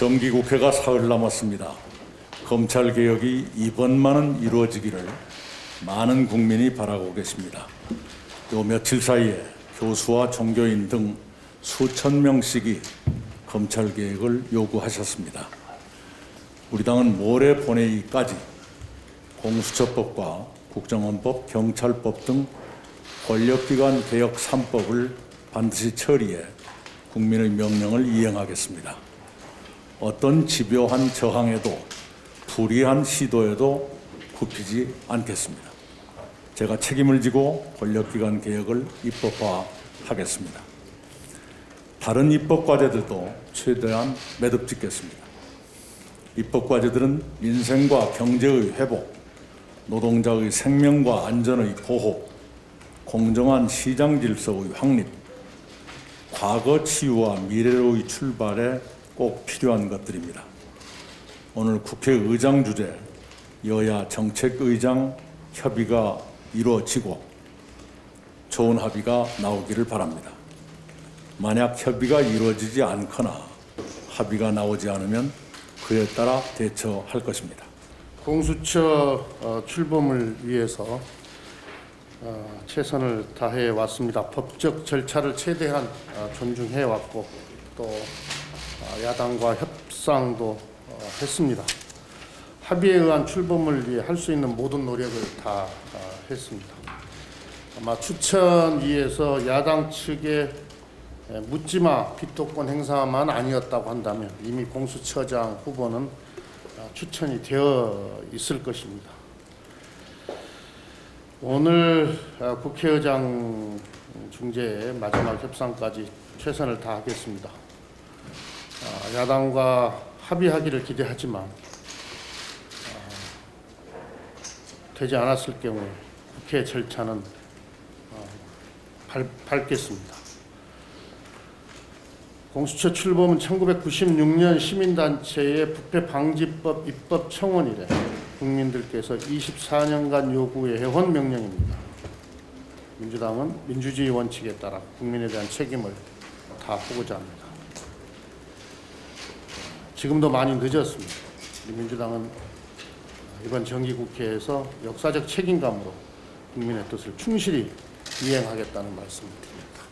정기국회가 사흘 남았습니다. 검찰개혁이 이번만은 이루어지기를 많은 국민이 바라고 계십니다. 요 며칠 사이에 교수와 종교인 등 수천 명씩이 검찰개혁을 요구하셨습니다. 우리 당은 모레 본회의까지 공수처법과 국정원법, 경찰법 등 권력기관 개혁 3법을 반드시 처리해 국민의 명령을 이행하겠습니다. 어떤 집요한 저항에도 불의한 시도에도 굽히지 않겠습니다. 제가 책임을 지고 권력기관 개혁을 입법화하겠습니다. 다른 입법 과제들도 최대한 매듭 짓겠습니다. 입법 과제들은 민생과 경제의 회복, 노동자의 생명과 안전의 보호, 공정한 시장 질서의 확립, 과거 치유와 미래로의 출발에 꼭 필요한 것들입니다. 오늘 국회의장 주재 여야 정책의장 협의가 이루어지고 좋은 합의가 나오기를 바랍니다. 만약 협의가 이루어지지 않거나 합의가 나오지 않으면 그에 따라 대처할 것입니다. 공수처 어, 출범을 위해서 어, 최선을 다해 왔습니다. 법적 절차를 최대한 어, 존중해 왔고 또 어, 야당과 협상도 어, 했습니다. 합의에 의한 출범을 위해 할 수 있는 모든 노력을 다 어, 했습니다. 아마 추천위에서 야당 에, 묻지마 비토권 행사만 아니었다고 한다면 이미 공수처장 후보는 어, 추천이 되어 있을 것입니다. 오늘 어, 국회의장 중재의 마지막 협상까지 최선을 다하겠습니다. 어, 야당과 합의하기를 기대하지만 어, 되지 않았을 경우에 국회 절차는 어, 밟, 밟겠습니다. 공수처 출범은 1996년 시민단체의 부패 방지법 입법 청원 이래 국민들께서 24년간 요구해온 명령입니다. 민주당은 민주주의 원칙에 따라 국민에 대한 책임을 다하고자 합니다. 지금도 많이 늦었습니다. 민주당은 이번 정기국회에서 역사적 책임감으로 국민의 뜻을 충실히 이행하겠다는 말씀을 드립니다.